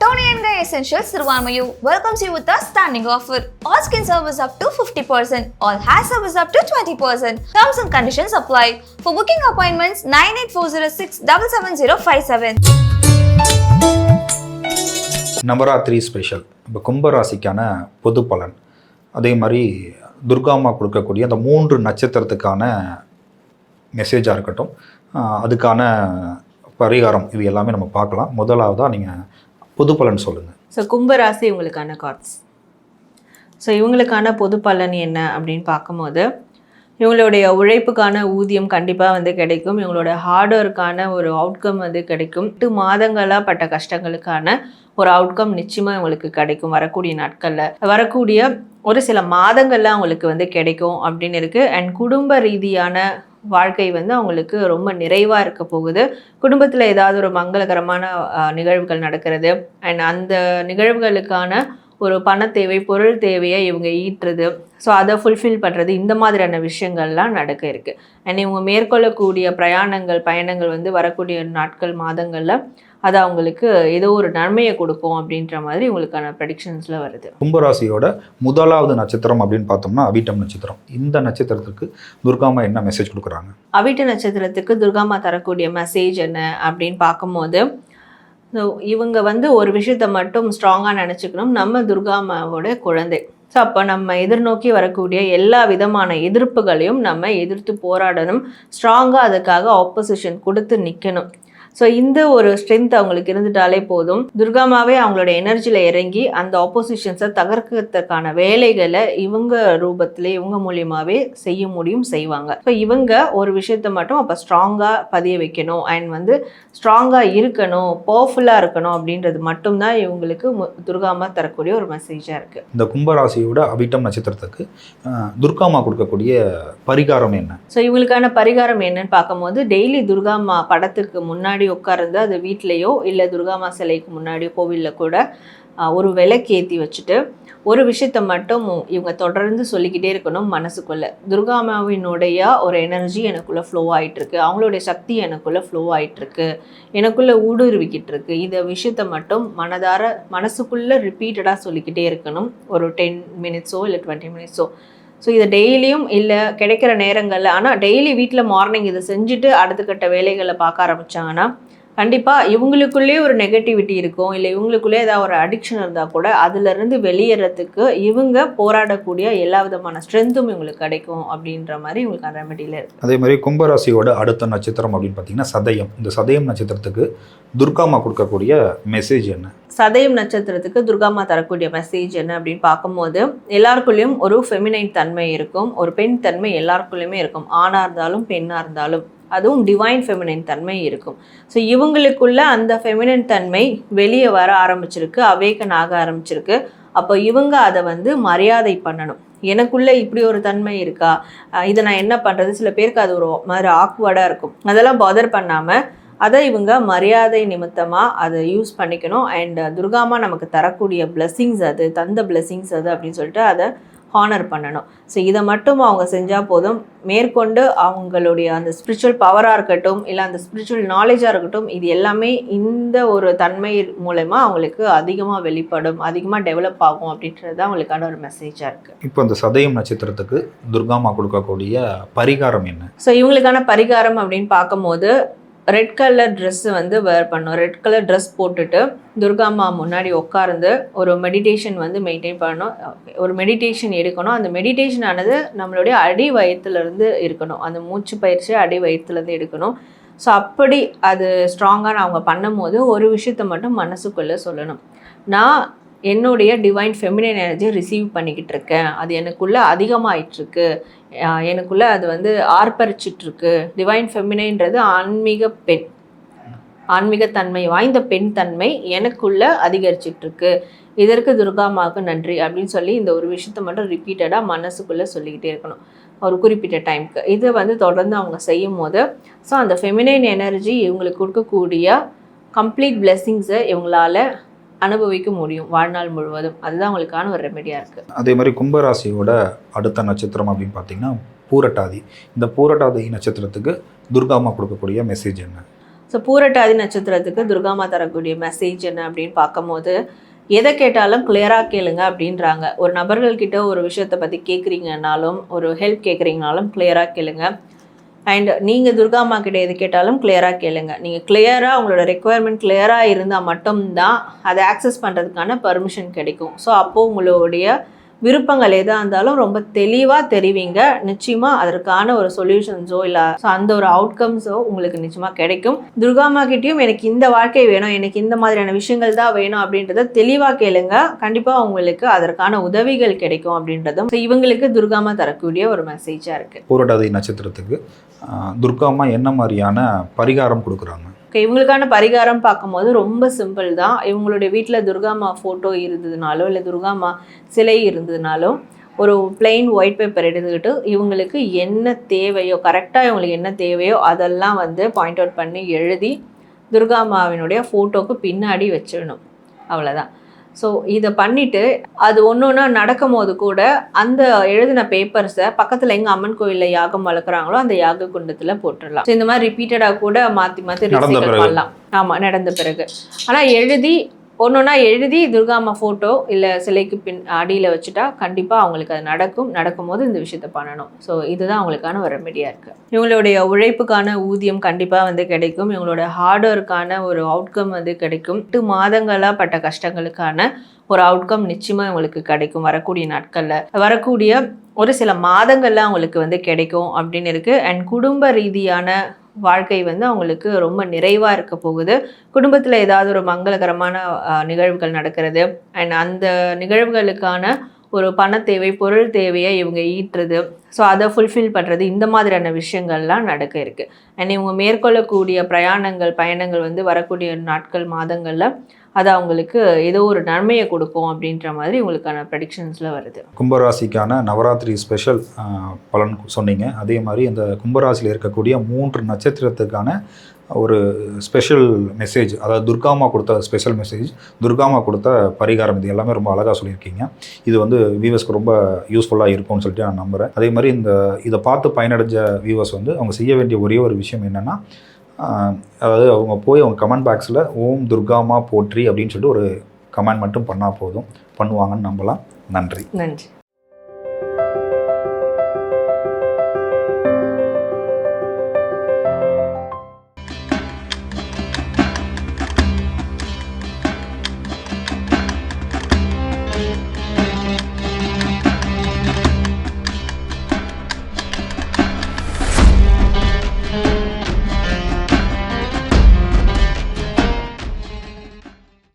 Tony and Guy Essentials Sirvamayu welcomes you with a standing offer. All skin service up to 50%, all hair service up to 20%. Terms and conditions apply. For booking appointments, 98406 77057. Navratri special இப்போ கும்பராசிக்கான பொது பலன் அதே மாதிரி துர்காமா கொடுக்கக்கூடிய அந்த மூன்று நட்சத்திரத்துக்கான மெசேஜாக இருக்கட்டும் ஆஹ் அதுக்கான பரிகாரம் இது எல்லாமே நம்ம பார்க்கலாம் முதலாவதாக நீங்கள் பொது பலன் சொல்லுங்கள் ஸோ கும்பராசி இவங்களுக்கான கார்ட்ஸ் ஸோ இவங்களுக்கான பொது பலன் என்ன அப்படின்னு பார்க்கும்போது இவங்களுடைய உழைப்புக்கான ஊதியம் கண்டிப்பாக வந்து கிடைக்கும். இவங்களோட ஹார்ட் ஒர்க்கான ஒரு அவுட்கம் வந்து கிடைக்கும். எட்டு மாதங்களாக பட்ட கஷ்டங்களுக்கான ஒரு அவுட்கம் நிச்சயமாக இவங்களுக்கு கிடைக்கும். வரக்கூடிய நாட்களில் வரக்கூடிய ஒரு சில மாதங்கள்லாம் அவங்களுக்கு வந்து கிடைக்கும் அப்படின்னு இருக்குது அண்ட் குடும்ப ரீதியான வாழ்க்கை வந்து அவங்களுக்கு ரொம்ப நிறைவாக இருக்க போகுது. குடும்பத்தில் ஏதாவது ஒரு மங்களகரமான நிகழ்வுகள் நடக்கிறது. அண்ட் அந்த நிகழ்வுகளுக்கான ஒரு பண தேவை பொருள் தேவையை இவங்க ஈட்டுறது. ஸோ அதை ஃபுல்ஃபில் பண்ணுறது இந்த மாதிரியான விஷயங்கள்லாம் நடக்க இருக்குது அண்ட் இவங்க மேற்கொள்ளக்கூடிய பிரயாணங்கள் பயணங்கள் வந்து வரக்கூடிய நாட்கள் மாதங்களில் அது அவங்களுக்கு ஏதோ ஒரு நன்மையை கொடுக்கும் அப்படின்ற மாதிரி இவங்களுக்கான ப்ரெடிக்ஷன்ஸில் வருது. கும்பராசியோட முதலாவது நட்சத்திரம் அப்படின்னு பார்த்தோம்னா அவிட்டம் நட்சத்திரம். இந்த நட்சத்திரத்துக்கு துர்காமா என்ன மெசேஜ் கொடுக்குறாங்க? அவிட்ட நட்சத்திரத்துக்கு துர்காமா தரக்கூடிய மெசேஜ் என்ன அப்படின்னு பார்க்கும்போது ஸோ இவங்க வந்து ஒரு விஷயத்த மட்டும் ஸ்ட்ராங்காக நினச்சிக்கணும். நம்ம துர்காமாவோட குழந்தை. ஸோ அப்போ நம்ம எதிர்நோக்கி வரக்கூடிய எல்லா விதமான எதிர்ப்புகளையும் நம்ம எதிர்த்து போராடணும். ஸ்ட்ராங்காக அதுக்காக ஆப்போசிஷன் கொடுத்து நிற்கணும் ஸோ இந்த ஒரு ஸ்ட்ரென்த் அவங்களுக்கு இருந்துட்டாலே போதும். துர்காமாவே அவங்களோட எனர்ஜியில் இறங்கி அந்த ஆப்போசிஷன்ஸை தகர்க்கிறதுக்கான வேலைகளை இவங்க ரூபத்திலே இவங்க மூலியமாகவே செய்ய முடியும் செய்வாங்க. ஸோ இவங்க ஒரு விஷயத்த மட்டும் அப்போ ஸ்ட்ராங்காக பதிய வைக்கணும். அண்ட் வந்து ஸ்ட்ராங்காக இருக்கணும் பவர்ஃபுல்லாக இருக்கணும் அப்படின்றது மட்டும்தான் இவங்களுக்கு துர்காமா தரக்கூடிய ஒரு மெசேஜாக இருக்குது இந்த கும்பராசியோட அவிட்டம் நட்சத்திரத்துக்கு துர்காமா கொடுக்கக்கூடிய பரிகாரம் என்ன? ஸோ இவங்களுக்கான பரிகாரம் என்னன்னு பார்க்கும்போது டெய்லி துர்காமா படத்துக்கு முன்னாடி உட்கார்ந்து அது வீட்லேயோ இல்லை துர்காமா சிலைக்கு முன்னாடியோ கோவிலில் கூட ஒரு விளக்கு ஏற்றி வச்சுட்டு ஒரு விஷயத்த மட்டும் இவங்க தொடர்ந்து சொல்லிக்கிட்டே இருக்கணும் மனசுக்குள்ள. துர்காமாவினுடைய ஒரு எனர்ஜி எனக்குள்ளே ஃப்ளோ ஆகிட்டுருக்கு அவங்களுடைய சக்தி எனக்குள்ளே ஃப்ளோ ஆகிட்டுருக்கு எனக்குள்ளே ஊடுருவிக்கிட்டு இருக்கு இந்த விஷயத்த மட்டும் மனதார மனசுக்குள்ளே ரிப்பீட்டடாக சொல்லிக்கிட்டே இருக்கணும். ஒரு டென் மினிட்ஸோ இல்லை டுவெண்ட்டி மினிட்ஸோ ஸோ இதை டெய்லியும் இல்லை கிடைக்கிற நேரங்களில். ஆனால் டெய்லி வீட்டில் மார்னிங் இதை செஞ்சுட்டு அடுத்த கட்ட வேலைகளை பார்க்க ஆரம்பிச்சாங்கன்னா கண்டிப்பாக இவங்களுக்குள்ளேயே ஒரு நெகட்டிவிட்டி இருக்கும். இல்லை இவங்களுக்குள்ளே ஏதாவது ஒரு அடிக்ஷன் இருந்தால் கூட அதுலேருந்து வெளியேறதுக்கு இவங்க போராடக்கூடிய எல்லா விதமான ஸ்ட்ரென்த்தும் இவங்களுக்கு கிடைக்கும் அப்படின்ற மாதிரி இவங்களுக்கு ரெமெடியில் இருக்குது அதே மாதிரி கும்பராசியோட அடுத்த நட்சத்திரம் அப்படின்னு பார்த்தீங்கன்னா சதயம். இந்த சதயம் நட்சத்திரத்துக்கு துர்காமா கொடுக்கக்கூடிய மெசேஜ் என்ன? சதயம் நட்சத்திரத்துக்கு துர்காமா தரக்கூடிய மெசேஜ் என்ன அப்படின்னு பார்க்கும்போது எல்லாருக்குள்ளேயும் ஒரு ஃபெமினைன் தன்மை இருக்கும் ஒரு பெண் தன்மை எல்லாருக்குள்ளேயுமே இருக்கும். ஆணாக இருந்தாலும் பெண்ணாக இருந்தாலும் அதுவும் டிவைன் ஃபெமினைன் தன்மை இருக்கும். ஸோ இவங்களுக்குள்ள அந்த ஃபெமினைன் தன்மை வெளியே வர ஆரம்பிச்சிருக்கு அவேக்கன் ஆக ஆரம்பிச்சிருக்கு. அப்போ இவங்க அதை வந்து மரியாதை பண்ணணும். எனக்குள்ளே இப்படி ஒரு தன்மை இருக்கா? இதை நான் என்ன பண்ணுறது சில பேருக்கு அது ஒரு மாதிரி ஆக்வர்டாக இருக்கும். அதெல்லாம் பதர் பண்ணாமல் அதை இவங்க மரியாதை நிமித்தமாக அதை யூஸ் பண்ணிக்கணும். அண்ட் துர்காமா நமக்கு தரக்கூடிய blessings அது தந்த blessings அது அப்படின்னு சொல்லிட்டு அதை ஹானர் பண்ணணும். ஸோ இதை மட்டும் அவங்க செஞ்சால் போதும். மேற்கொண்டு அவங்களுடைய அந்த ஸ்பிரிச்சுவல் பவராக இருக்கட்டும் இல்லை அந்த ஸ்பிரிச்சுவல் நாலேஜாக இருக்கட்டும் இது எல்லாமே இந்த ஒரு தன்மை மூலயமா அவங்களுக்கு அதிகமாக வெளிப்படும் அதிகமாக டெவலப் ஆகும் அப்படின்றது தான் அவங்களுக்கான ஒரு மெசேஜாக இருக்குது இப்போ இந்த சதயம் நட்சத்திரத்துக்கு துர்காமா கொடுக்கக்கூடிய பரிகாரம் என்ன? ஸோ இவங்களுக்கான பரிகாரம் அப்படின்னு பார்க்கும்போது ரெட் கலர் ட்ரெஸ்ஸு வந்து வேர் பண்ணோம். ரெட் கலர் ட்ரெஸ் போட்டுட்டு துர்காம்மா முன்னாடி உட்கார்ந்து ஒரு மெடிடேஷன் வந்து மெயின்டைன் பண்ணணும் ஒரு மெடிடேஷன் எடுக்கணும். அந்த மெடிடேஷன் ஆனது நம்மளுடைய அடி வயிற்றுலேருந்து இருக்கணும். அந்த மூச்சு பயிற்சி அடி வயிற்றுலேருந்து எடுக்கணும். ஸோ அப்படி அது ஸ்ட்ராங்காக அவங்க பண்ணும்போது ஒரு விஷயத்த மட்டும் மனசுக்குள்ளே சொல்லணும். நான் என்னுடைய டிவைன் ஃபெமினைன் எனர்ஜியை ரிசீவ் பண்ணிக்கிட்டு இருக்கேன். அது எனக்குள்ளே அதிகமாயிட்டிருக்கு ஆஹ் எனக்குள்ளே அது வந்து ஆர்ப்பரிச்சிட்ருக்கு. டிவைன் ஃபெமினைன்றது ஆன்மீக பெண். ஆன்மீகத்தன்மை வாய்ந்த பெண் தன்மை எனக்குள்ளே அதிகரிச்சிட்ருக்கு. இதற்கு துர்காமாவுக்கு நன்றி அப்படின்னு சொல்லி இந்த ஒரு விஷயத்த மட்டும் ரிப்பீட்டடாக மனசுக்குள்ளே சொல்லிக்கிட்டே இருக்கணும். ஒரு குறிப்பிட்ட டைம்க்கு இதை வந்து தொடர்ந்து அவங்க செய்யும் போது ஸோ அந்த ஃபெமினைன் எனர்ஜி இவங்களுக்கு கொடுக்கக்கூடிய கம்ப்ளீட் பிளெஸ்ஸிங்ஸை இவங்களால அனுபவிக்க முடியும் வாழ்நாள் முழுவதும். அதுதான் அவங்களுக்கான ஒரு ரெமெடியாக இருக்குது அதே மாதிரி கும்பராசியோட அடுத்த நட்சத்திரம் அப்படின்னு பார்த்தீங்கன்னா பூரட்டாதி. இந்த பூரட்டாதி நட்சத்திரத்துக்கு துர்காமா கொடுக்கக்கூடிய மெசேஜ் என்ன? ஸோ பூரட்டாதி நட்சத்திரத்துக்கு துர்காமா தரக்கூடிய மெசேஜ் என்ன அப்படின்னு பார்க்கும்போது எதை கேட்டாலும் கிளியராக கேளுங்க அப்படின்றாங்க. ஒரு நபர்கள்கிட்ட ஒரு விஷயத்தை பற்றி கேட்குறீங்கனாலும் ஒரு ஹெல்ப் கேட்குறீங்கனாலும் கிளியராக கேளுங்க. அண்ட் நீங்கள் துர்கா அம்மா கிட்ட எது கேட்டாலும் கிளியராக கேளுங்க. நீங்கள் கிளியராக உங்களோட ரெக்குவயர்மெண்ட் கிளியராக இருந்தால் மட்டும்தான் அதை ஆக்சஸ் பண்ணுறதுக்கான பர்மிஷன் கிடைக்கும். ஸோ அப்போது உங்களுடைய விருப்பங்கள் எதாக இருந்தாலும் ரொம்ப தெளிவாக தெரிவிங்க. நிச்சயமாக அதற்கான ஒரு சொல்யூஷன்ஸோ இல்லை ஸோ அந்த ஒரு அவுட்கம்ஸோ உங்களுக்கு நிச்சயமாக கிடைக்கும். துர்காமா கிட்டேயும் எனக்கு இந்த வாழ்க்கை வேணும் எனக்கு இந்த மாதிரியான விஷயங்கள் தான் வேணும் அப்படின்றத தெளிவாக கேளுங்க. கண்டிப்பாக உங்களுக்கு அதற்கான உதவிகள் கிடைக்கும் அப்படின்றதும். ஸோ இவங்களுக்கு துர்காமா தரக்கூடிய ஒரு மெசேஜாக இருக்குது பூரட்டாதி நட்சத்திரத்துக்கு துர்காமா என்ன மாதிரியான பரிகாரம் கொடுக்குறாங்க? ஓகே இவங்களுக்கான பரிகாரம் பார்க்கும்போது ரொம்ப சிம்பிள் தான். இவங்களுடைய வீட்டில் துர்காமா ஃபோட்டோ இருந்ததுனாலோ இல்லை துர்காமா சிலை இருந்ததுனாலோ ஒரு பிளெயின் ஒயிட் பேப்பர் எடுத்துக்கிட்டு இவங்களுக்கு என்ன தேவையோ கரெக்டாக இவங்களுக்கு என்ன தேவையோ அதெல்லாம் வந்து பாயிண்ட் அவுட் பண்ணி எழுதி துர்காமாவினுடைய ஃபோட்டோக்கு பின்னாடி வச்சிடணும். அவ்வளோதான் ஸோ இதை பண்ணிவிட்டு அது ஒன்று ஒன்றா நடக்கும் போது கூட அந்த எழுதின பேப்பர்ஸை பக்கத்தில் எங்கே அம்மன் கோயிலில் யாகம் வளர்க்குறாங்களோ அந்த யாக குண்டத்தில் போட்டுடலாம். ஸோ இந்த மாதிரி ரிப்பீட்டடாக கூட மாற்றி மாற்றி. பண்ணலாம். ஆமாம் நடந்த பிறகு. ஆனால் எழுதி ஒன்று ஒன்றா எழுதி துர்காம்மா ஃபோட்டோ இல்லை சிலைக்கு பின் அடியில் வச்சுட்டா கண்டிப்பாக அவங்களுக்கு அது நடக்கும். நடக்கும்போது இந்த விஷயத்த பண்ணணும். ஸோ இதுதான் அவங்களுக்கான ஒரு ரெமெடியாக இருக்குது இவங்களுடைய உழைப்புக்கான ஊதியம் கண்டிப்பாக வந்து கிடைக்கும். இவங்களோட ஹார்ட் ஒர்க்கான ஒரு அவுட்கம் வந்து கிடைக்கும். எட்டு மாதங்களாக பட்ட கஷ்டங்களுக்கான ஒரு அவுட்கம் நிச்சயமாக இவங்களுக்கு கிடைக்கும். வரக்கூடிய நாட்களில். வரக்கூடிய ஒரு சில மாதங்கள்லாம் அவங்களுக்கு வந்து கிடைக்கும் அப்படின்னு இருக்குது அண்ட் குடும்ப ரீதியான வாழ்க்கை வந்து அவங்களுக்கு ரொம்ப நிறைவாக இருக்க போகுது. குடும்பத்தில் ஏதாவது ஒரு மங்களகரமான நிகழ்வுகள் நடக்கிறது. அண்ட் அந்த நிகழ்வுகளுக்கான ஒரு பண தேவை பொருள் தேவையை இவங்க ஈட்டுறது. ஸோ அதை ஃபுல்ஃபில் பண்ணுறது இந்த மாதிரியான விஷயங்கள்லாம் நடக்க இருக்குது அண்ட் இவங்க மேற்கொள்ளக்கூடிய பிரயாணங்கள் பயணங்கள் வந்து வரக்கூடிய நாட்கள் மாதங்களில் அது அவங்களுக்கு ஏதோ ஒரு நன்மையை கொடுக்கும் அப்படின்ற மாதிரி உங்களுக்கான ப்ரெடிக்ஷன்ஸில் வருது. கும்பராசிக்கான நவராத்திரி ஸ்பெஷல் பலன் சொன்னீங்க. அதே மாதிரி இந்த கும்பராசியில் இருக்கக்கூடிய மூன்று நட்சத்திரத்துக்கான ஒரு ஸ்பெஷல் மெசேஜ் அதாவது துர்காமா கொடுத்த ஸ்பெஷல் மெசேஜ் துர்காமா கொடுத்த பரிகாரம் இது எல்லாமே ரொம்ப அழகாக சொல்லியிருக்கீங்க. இது வந்து வியூவர்ஸ்க்கு ரொம்ப யூஸ்ஃபுல்லாக இருக்கும்னு சொல்லிட்டு நான் நம்புகிறேன் அதே மாதிரி இந்த இதை பார்த்து பயனடைஞ்ச வியூவர்ஸ் வந்து அவங்க செய்ய வேண்டிய ஒரே ஒரு விஷயம் என்னென்னா அதாவது அவங்க போய் அவங்க கமெண்ட் பாக்ஸில் ஓம் துர்காமா போற்றி அப்படின்னு சொல்லிட்டு ஒரு கமெண்ட் மட்டும் பண்ணால் போதும். பண்ணுவாங்கன்னு நம்பலாம். நன்றி. நன்றி.